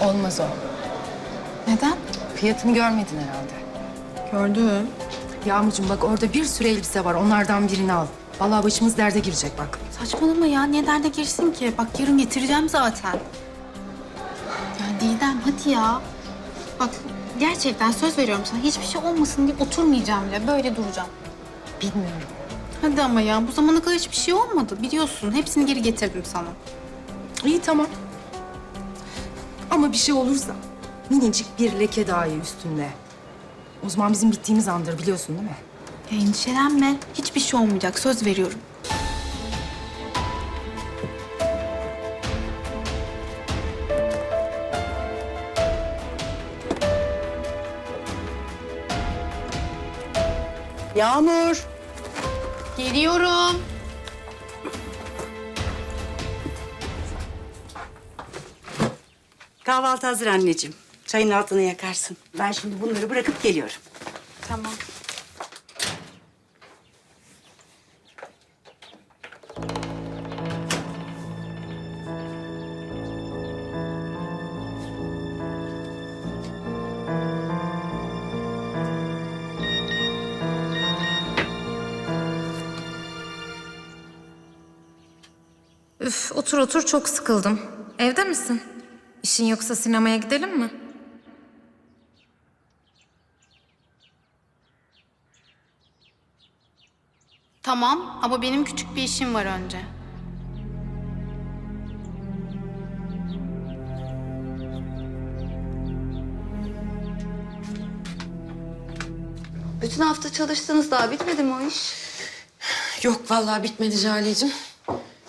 Olmaz o. Neden? Fiyatını görmedin herhalde. Gördüm. Yağmurcuğum bak orada bir sürü elbise var. Onlardan birini al. Vallahi başımız derde girecek bak. Saçmalama ya. Niye derde girsin ki? Bak yarın getireceğim zaten. Ya Didem hadi ya. Bak gerçekten söz veriyorum sana. Hiçbir şey olmasın diye oturmayacağım bile. Böyle duracağım. Bilmiyorum. Hadi ama ya. Bu zamana kadar hiçbir şey olmadı. Biliyorsun. Hepsini geri getirdim sana. İyi tamam. Ama bir şey olursa minicik bir leke dahi üstünde. O zaman bizim bittiğimiz andır biliyorsun değil mi? Ya endişelenme. Hiçbir şey olmayacak. Söz veriyorum. Yağmur. Geliyorum. Kahvaltı hazır anneciğim. Çayın altını yakarsın. Ben şimdi bunları bırakıp geliyorum. Tamam. Üf, otur otur çok sıkıldım. Evde misin? İşin yoksa sinemaya gidelim mi? Tamam ama benim küçük bir işim var önce. Bütün hafta çalıştınız daha bitmedi mi o iş? Yok vallahi bitmedi Jale'cim.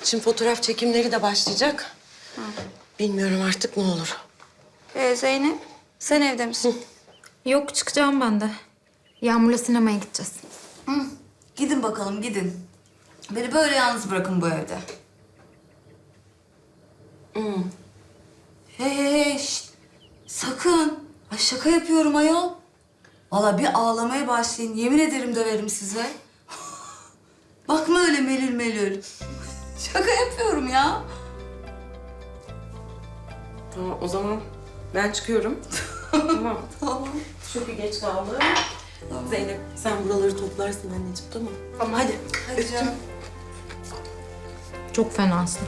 Şimdi fotoğraf çekimleri de başlayacak. Bilmiyorum artık ne olur. Ee, Zeynep sen evde misin? Yok çıkacağım ben de. Yağmur'la sinemaya gideceğiz. Gidin bakalım gidin. Beni böyle yalnız bırakın bu evde. Hey hey hey şşt. Sakın. Ay şaka yapıyorum ayol. Valla bir ağlamaya başlayın. Yemin ederim döverim size. Bakma öyle melül melül. Şaka yapıyorum ya. Tamam o zaman ben çıkıyorum. tamam. Tamam. Çünkü geç kaldım. Zeynep sen buraları toplarsın anneciğim tamam Tamam hadi. Hadi canım. Çok fenasın.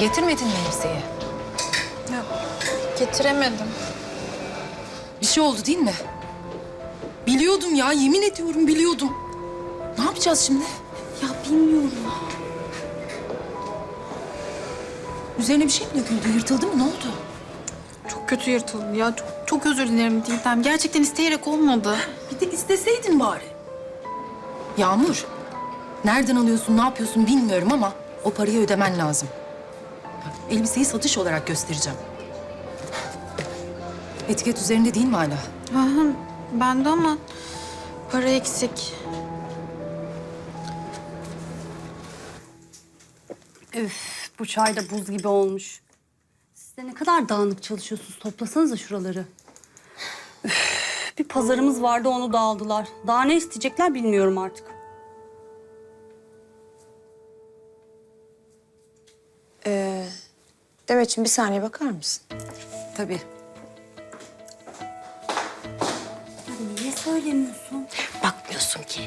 Getirmedin mi elbiseyi? Getiremedim. Bir şey oldu değil mi? Biliyordum ya, yemin ediyorum biliyordum. Ne yapacağız şimdi? Ya bilmiyorum. Üzerine bir şey mi döküldü, yırtıldı mı, ne oldu? Çok kötü yırtıldı ya. Çok, çok özür dilerim Didem. Gerçekten isteyerek olmadı. Bir de isteseydin bari. Yağmur, nereden alıyorsun, ne yapıyorsun bilmiyorum ama o parayı ödemen lazım. Bak, Elbiseyi satış olarak göstereceğim. Etiket üzerinde değil mi hala? Aha, bende ama para eksik. Üf, bu çay da buz gibi olmuş. Siz de ne kadar dağınık çalışıyorsunuz. Toplasanıza şuraları. Üf, bir pazarımız vardı onu da aldılar. Daha ne isteyecekler bilmiyorum artık. Ee, Demetciğim bir saniye bakar mısın? Tabii. Söylemiyorsun? Bakmıyorsun ki.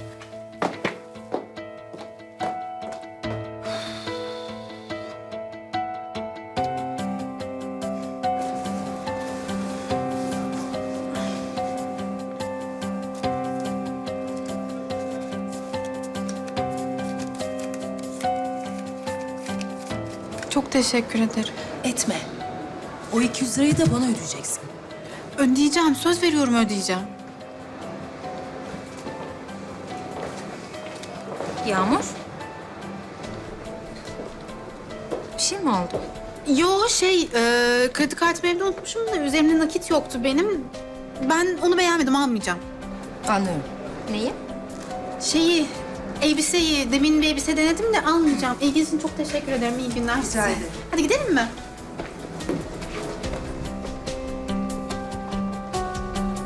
Çok teşekkür ederim. Etme. O 200 lirayı da bana ödeyeceksin. Ödeyeceğim. Söz veriyorum ödeyeceğim. Yağmur? Bir şey mi oldu? Yo şey, e, kredi kartımı evde unutmuşum da üzerimde nakit yoktu benim. Ben onu beğenmedim, almayacağım. Anlıyorum. Neyi? Şeyi, elbiseyi, demin bir elbise denedim de almayacağım. İlginiz için çok teşekkür ederim. İyi günler size. ederim. Hadi gidelim mi?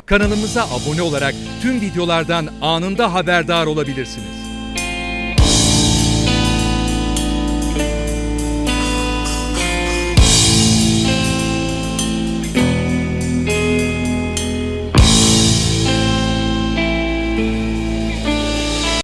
Kanalımıza abone olarak tüm videolardan anında haberdar olabilirsiniz.